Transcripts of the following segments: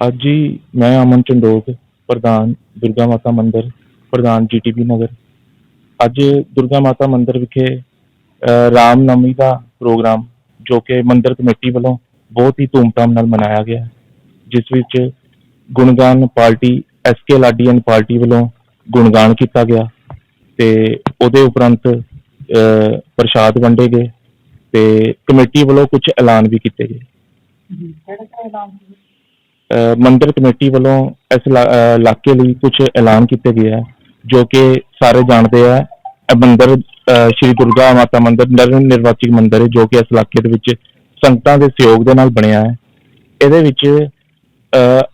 ਅੱਜ ਹੀ ਮੈਂ ਅਮਨ ਚੰਡੋਕ ਪ੍ਰਧਾਨ ਦੁਰਗਾ ਮਾਤਾ ਮੰਦਿਰ ਪ੍ਰਧਾਨ ਜੀਟੀਪੀ ਨਗਰ। ਅੱਜ ਦੁਰਗਾ ਮਾਤਾ ਮੰਦਿਰ ਵਿਖੇ ਅ, ਰਾਮ ਨਵਮੀ ਦਾ ਪ੍ਰੋਗਰਾਮ ਜੋ ਕਿ ਮੰਦਿਰ ਕਮੇਟੀ ਵੱਲੋਂ ਬਹੁਤ ਹੀ ਧੂਮਧਾਮ ਨਾਲ ਮਨਾਇਆ ਗਿਆ। ਜਿਸ ਵਿੱਚ ਗੁਣਗਾਨ party SK Laddi and party ਵੱਲੋਂ ਗੁਣਗਾਨ ਕੀਤਾ ਗਿਆ ਤੇ ਉਹਦੇ ਉਪਰੰਤ ਅ, ਪ੍ਰਸ਼ਾਦ ਵੰਡੇ ਗਏ ਤੇ ਕਮੇਟੀ ਵੱਲੋਂ ਕੁਝ ਐਲਾਨ ਵੀ ਕੀਤੇ ਗਏ। ਕਿਹੜੇ ਕਿਹੜੇ ਨਾਮ ਸੀ ਮੰਦਰ ਕਮੇਟੀ ਵੱਲੋਂ ਇਸ ਇਲਾ- ਇਲਾਕੇ ਲਈ ਕੁਝ ਐਲਾਨ ਕੀਤੇ ਗਏ ਹੈ ਜੋ ਕਿ ਸਾਰੇ ਜਾਣਦੇ ਆ ਇਹ ਮੰਦਿਰ ਸ਼੍ਰੀ ਦੁਰਗਾ ਮਾਤਾ ਮੰਦਰ ਨਰ ਨਿਰਵਾਚਿਤ ਮੰਦਰ ਹੈ ਜੋ ਕਿ ਇਸ ਇਲਾਕੇ ਦੇ ਵਿੱਚ ਸੰਗਤਾਂ ਦੇ ਸਹਿਯੋਗ ਦੇ ਨਾਲ ਬਣਿਆ ਹੈ। ਇਹਦੇ ਵਿੱਚ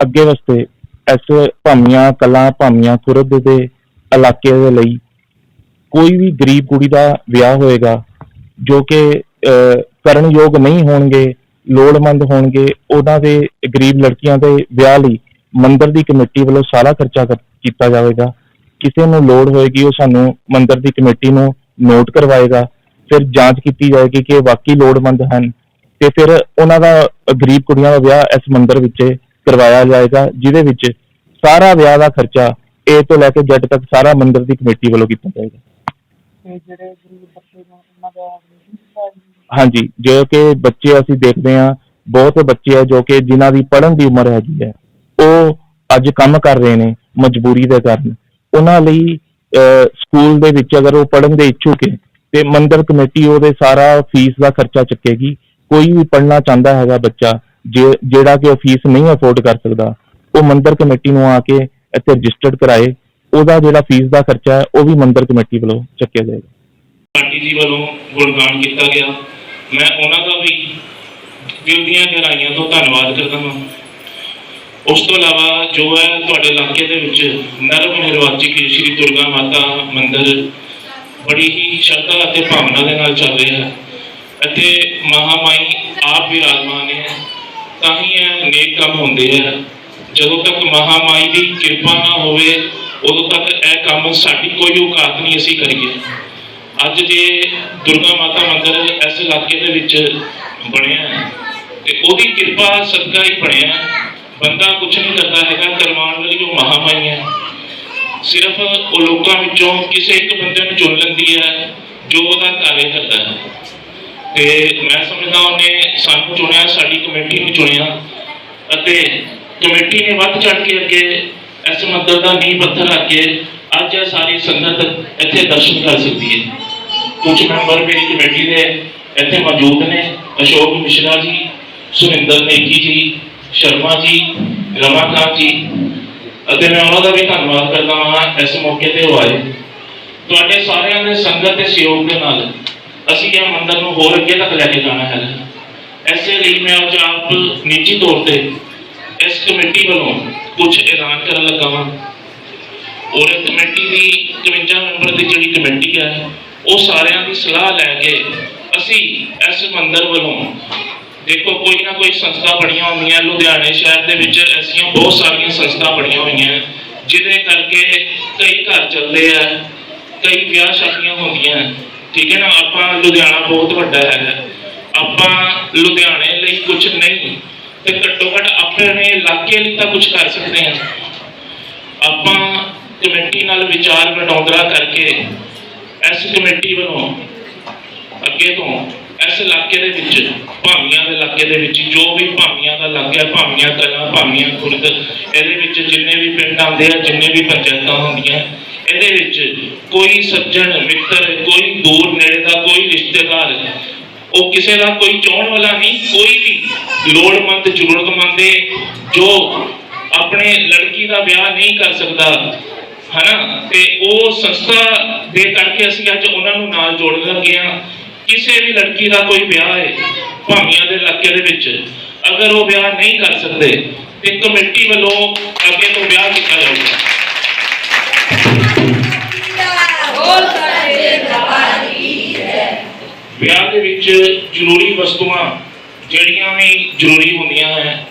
ਅੱਗੇ ਵਾਸਤੇ ਇਸ ਭਾਮੀਆਂ ਕਲਾਂ ਭਾਮੀਆਂ ਖੁਰਦ ਦੇ ਇਲਾਕੇ ਦੇ ਲਈ ਕੋਈ ਵੀ ਗਰੀਬ ਕੁੜੀ ਦਾ ਵਿਆਹ ਹੋਏਗਾ ਜੋ ਕਿ ਅਹ, ਕਰਨਯੋਗ ਨਹੀਂ ਹੋਣਗੇ ਲੋੜਵੰਦ ਹੋਣਗੇ, ਉਹਨਾਂ ਦੇ ਗਰੀਬ ਲੜਕੀਆਂ ਦੇ ਵਿਆਹ ਲਈ ਮੰਦਿਰ ਦੀ ਕਮੇਟੀ ਵੱਲੋਂ ਸਾਰਾ ਖਰਚਾ ਕੀਤਾ ਜਾਵੇਗਾ। ਕਿਸੇ ਨੂੰ ਲੋੜ ਹੋਏਗੀ, ਉਹ ਸਾਨੂੰ ਮੰਦਿਰ ਦੀ ਕਮੇਟੀ ਨੂੰ ਨੋਟ ਕਰਵਾਏਗਾ। ਫਿਰ ਜਾਂਚ ਕੀਤੀ ਜਾਏਗੀ ਕਿ ਇਹ ਵਾਕਈ ਲੋੜਵੰਦ ਹਨ ਤੇ ਫਿਰ ਉਹਨਾਂ ਦਾ ਗਰੀਬ ਕੁੜੀਆਂ ਦਾ ਵਿਆਹ ਇਸ ਮੰਦਿਰ ਵਿੱਚ ਕਰਵਾਇਆ ਜਾਏਗਾ, ਜਿਹਦੇ ਵਿੱਚ ਸਾਰਾ ਵਿਆਹ ਦਾ ਖਰਚਾ ਏ ਤੋਂ ਲੈ ਕੇ ਜੈਡ ਤੱਕ ਸਾਰਾ ਮੰਦਿਰ ਦੀ ਕਮੇਟੀ ਵੱਲੋਂ ਕੀਤਾ ਜਾਏਗਾ। ਤੇ ਜਿਹੜੇ ਗਰੀਬ ਬੱਚੇ ਨੇ ਉਹਨਾਂ ਦਾ ਐਡਮਿਸ਼ਨ ਕੀਤਾ ਜੀ? ਹਾਂਜੀ ਜੋ ਕਿ ਬੱਚੇ ਅਸੀਂ ਦੇਖਦੇ ਹਾਂ ਬਹੁਤ ਬੱਚੇ ਆ ਜੋ ਕਿ ਜਿਨ੍ਹਾਂ ਦੀ ਪੜ੍ਹਨ ਦੀ ਉਮਰ ਹੈਗੀ ਹੈ ਉਹ ਅੱਜ ਕੰਮ ਕਰ ਰਹੇ ਨੇ ਮਜਬੂਰੀ ਦੇ ਕਾਰਨ। ਉਹਨਾਂ ਲਈ ਅਹ, ਸਕੂਲ ਦੇ ਵਿੱਚ ਅਗਰ ਉਹ ਪੜ੍ਹਨ ਦੇ ਇੱਛੁਕ ਹੈ ਤੇ ਮੰਦਿਰ ਕਮੇਟੀ ਉਹਦੇ ਸਾਰਾ ਫੀਸ ਦਾ ਖਰਚਾ ਚੁੱਕੇਗੀ। ਕੋਈ ਵੀ ਪੜ੍ਹਨਾ ਚਾਹੁੰਦਾ ਹੈਗਾ ਬੱਚਾ ਜੇ- ਜਿਹੜਾ ਕਿ ਉਹ ਫੀਸ ਨਹੀਂ ਅਫੋਰਡ ਕਰ ਸਕਦਾ ਉਹ ਮੰਦਿਰ ਕਮੇਟੀ ਨੂੰ ਆ ਕੇ ਇੱਥੇ ਰਜਿਸਟਰਡ ਕਰਾਏ। ਉਹਦਾ ਜਿਹੜਾ ਫੀਸ ਦਾ ਖਰਚਾ ਹੈ, ਉਹ ਵੀ ਮੰਦਿਰ ਕਮੇਟੀ ਵੱਲੋਂ ਚੱਕਿਆ ਜਾਏਗਾ। ਪਾਰਟੀ ਜੀ ਵੱਲੋਂ ਗੁਣਗਾਨ ਕੀਤਾ ਗਿਆ। ਮੈਂ ਉਹਨਾਂ ਦਾ ਵੀ ਦਿਲ ਦੀਆਂ ਗਹਿਰਾਈਆਂ ਤੋਂ ਧੰਨਵਾਦ ਕਰਦਾ ਹਾਂ। ਉਸ ਤੋਂ ਇਲਾਵਾ ਜੋ ਹੈ ਤੁਹਾਡੇ ਇਲਾਕੇ ਦੇ ਵਿੱਚ ਨਰਮ ਨਿਰਵਾਚਿਤ ਸ਼੍ਰੀ ਦੁਰਗਾ ਮਾਤਾ ਮੰਦਿਰ ਬੜੀ ਹੀ ਸ਼ਰਧਾ ਅਤੇ ਭਾਵਨਾ ਦੇ ਨਾਲ ਚੱਲ ਰਿਹਾ ਹੈ। ਅਤੇ ਮਹਾਮਾਈ ਆਪ ਵਿਰਾਜਮਾਨ ਹੈ, ਤਾਂ ਹੀ ਇਹ ਨੇਕ ਕੰਮ ਹੁੰਦੇ ਆ। ਜਦੋਂ ਤੱਕ ਮਹਾਮਾਈ ਦੀ ਕਿਰਪਾ ਨਾ ਹੋਵੇ ਉਦੋਂ ਤੱਕ ਇਹ ਕੰਮ ਸਾਡੀ ਕੋਈ ਔਕਾਤ ਨਹੀਂ ਅਸੀਂ ਕਰੀਏ। ਅੱਜ ਜੇ ਦੁਰਗਾ ਮਾਤਾ ਮੰਦਿਰ ਇਸ ਇਲਾਕੇ ਦੇ ਵਿੱਚ ਬਣਿਆ ਹੈ, ਤੇ ਉਹਦੀ ਕਿਰਪਾ ਸਦਕਾ ਹੀ ਬਣਿਆ ਬੰਦਾ ਕੁਝ ਨਹੀਂ ਕਰਦਾ ਹੈਗਾ ਕਰਵਾਉਣ ਵਾਲੀ ਜੋ ਮਹਾਮਾਈ ਹੈ। ਸਿਰਫ ਉਹ ਲੋਕਾਂ ਵਿੱਚੋਂ ਕਿਸੇ ਇੱਕ ਬੰਦੇ ਨੂੰ ਚੁਣ ਲੈਂਦੀ ਹੈ ਜੋ ਉਹਦਾ ਕਾਰਜ ਕਰਦਾ ਹੈ। ਤੇ ਮੈਂ ਸਮਝਦਾ ਉਹਨੇ ਸਾਨੂੰ ਚੁਣਿਆ ਸਾਡੀ ਕਮੇਟੀ ਨੂੰ ਚੁਣਿਆ। ਅਤੇ ਕਮੇਟੀ ਨੇ ਵੱਧ ਚੜ ਕੇ ਅੱਗੇ ਇਸ ਮੰਦਰ ਦਾ ਨੀਂਹ ਪੱਥਰ ਰੱਖ ਕੇ ਅੱਜ ਇਹ ਸਾਰੀ ਸੰਗਤ ਇੱਥੇ ਦਰਸ਼ਨ ਕਰ ਸਕਦੀ ਹੈ। ਕੁਝ ਮੈਂਬਰ ਮੇਰੀ ਕਮੇਟੀ ਦੇ ਇੱਥੇ ਮੌਜੂਦ ਨੇ, ਅਸ਼ੋਕ ਮਿਸ਼ਰਾ ਜੀ, ਸੁਰਿੰਦਰ ਨੇਕੀ ਜੀ, ਸ਼ਰਮਾ ਜੀ, ਰਮਾਕਾਂਤ ਜੀ। ਅਤੇ ਮੈਂ ਉਹਨਾਂ ਦਾ ਵੀ ਧੰਨਵਾਦ ਕਰਦਾ ਹਾਂ ਇਸ ਮੌਕੇ ਤੇ ਉਹ ਆਏ। ਤੁਹਾਡੇ ਸਾਰਿਆਂ ਦੇ ਸੰਗਤ ਤੇ ਸਹਿਯੋਗ ਦੇ ਨਾਲ ਅਸੀਂ ਇਹ ਮੰਦਰ ਨੂੰ ਹੋਰ ਅੱਗੇ ਤੱਕ ਲੈ ਕੇ ਜਾਣਾ ਹੈ। ਐਸੇ ਲਈ ਮੈਂ ਅੱਜ ਆਪ ਨਿੱਜੀ ਤੌਰ ਤੇ ਇਸ ਕਮੇਟੀ ਵੱਲੋਂ ਕੁਝ ਐਲਾਨ ਕਰਨ ਲੱਗਾ ਵਾਂ। ਔਰ ਕਮੇਟੀ ਦੀ 51 ਮੈਂਬਰ ਦੀ ਜਿਹੜੀ ਕਮੇਟੀ ਹੈ ਉਹ ਸਾਰਿਆਂ ਦੀ ਸਲਾਹ ਲੈ ਕੇ ਅਸੀਂ ਇਸ ਮੰਦਰ ਵੱਲੋਂ ਦੇਖੋ, ਕੋਈ ਨਾ ਕੋਈ ਸੰਸਥਾ ਬਣੀਆਂ ਹੁੰਦੀਆਂ। ਲੁਧਿਆਣੇ ਸ਼ਹਿਰ ਦੇ ਵਿੱਚ ਐਸੀਆਂ ਬਹੁਤ ਸਾਰੀਆਂ ਸੰਸਥਾ ਬਣੀਆਂ ਹੋਈਆਂ, ਜਿਹਦੇ ਕਰਕੇ ਕਈ ਘਰ ਚੱਲਦੇ ਆ, ਕਈ ਵਿਆਹ ਸ਼ਾਦੀਆਂ ਹੁੰਦੀਆਂ। ਠੀਕ ਹੈ ਨਾ? ਆਪਾਂ ਲੁਧਿਆਣਾ ਬਹੁਤ ਵੱਡਾ ਹੈ ਆਪਾਂ ਲੁਧਿਆਣੇ ਲਈ ਕੁਝ ਨਹੀਂ ਤੇ ਘੱਟੋ ਘੱਟ ਆਪਣੇ ਇਲਾਕੇ ਲਈ ਤਾਂ ਕੁਝ ਕਰ ਸਕਦੇ ਹਾਂ। ਆਪਾਂ ਕਮੇਟੀ ਨਾਲ ਵਿਚਾਰ ਵਟਾਂਦਰਾ ਕਰਕੇ ਇਸ ਕਮੇਟੀ ਵੱਲੋਂ ਅੱਗੇ ਤੋਂ ਇਸ ਇਲਾਕੇ ਦੇ ਵਿੱਚ ਭਾਮੀਆਂ ਦੇ ਇਲਾਕੇ ਦੇ ਵਿੱਚ, ਜੋ ਵੀ ਭਾਮੀਆਂ ਦਾ ਇਲਾਕਾ ਹੈ ਭਾਮੀਆਂ ਕਲਾਂ ਭਾਮੀਆਂ ਖੁਰਦ, ਇਹਦੇ ਵਿੱਚ ਜਿੰਨੇ ਵੀ ਪਿੰਡ ਆਉਂਦੇ ਆ, ਜਿੰਨੇ ਵੀ ਪੰਚਾਇਤਾਂ ਹੁੰਦੀਆਂ, ਇਹਦੇ ਵਿੱਚ ਕੋਈ ਸੱਜਣ, ਮਿੱਤਰ, ਕੋਈ ਦੂਰ ਨੇੜੇ ਦਾ, ਕੋਈ ਰਿਸ਼ਤੇਦਾਰ, ਉਹ ਕਿਸੇ ਦਾ ਕੋਈ ਚਾਹਣ ਵਾਲਾ ਨਹੀਂ, ਕੋਈ ਵੀ ਲੋੜਵੰਦ ਜ਼ਰੂਰਤਮੰਦ ਹੈ ਜੋ ਆਪਣੇ ਲੜਕੀ ਦਾ ਵਿਆਹ ਨਹੀਂ ਕਰ ਸਕਦਾ ਹਨਾ? ਤੇ ਉਹ ਸੰਸਥਾ ਦੇ ਕਰਕੇ ਅਸੀਂ ਅੱਜ ਉਹਨਾਂ ਨੂੰ ਨਾਲ ਜੋੜਨ ਲੱਗੇ ਹਾਂ। ਕਿਸੇ ਵੀ ਲੜਕੀ ਦਾ ਕੋਈ ਵਿਆਹ ਹੈ ਭਾਮੀਆਂ ਦੇ ਇਲਾਕੇ ਦੇ ਵਿੱਚ ਅਗਰ ਉਹ ਵਿਆਹ ਨਹੀਂ ਕਰ ਸਕਦੇ ਤੇ ਕਮੇਟੀ ਵੱਲੋਂ ਅੱਗੇ ਤੋਂ ਵਿਆਹ ਕੀਤਾ ਜਾਊਗਾ। ਵਿਆਹ ਦੇ ਵਿੱਚ ਜ਼ਰੂਰੀ ਵਸਤੂਆਂ ਜਿਹੜੀਆਂ ਵੀ ਜ਼ਰੂਰੀ ਹੁੰਦੀਆਂ ਹੈ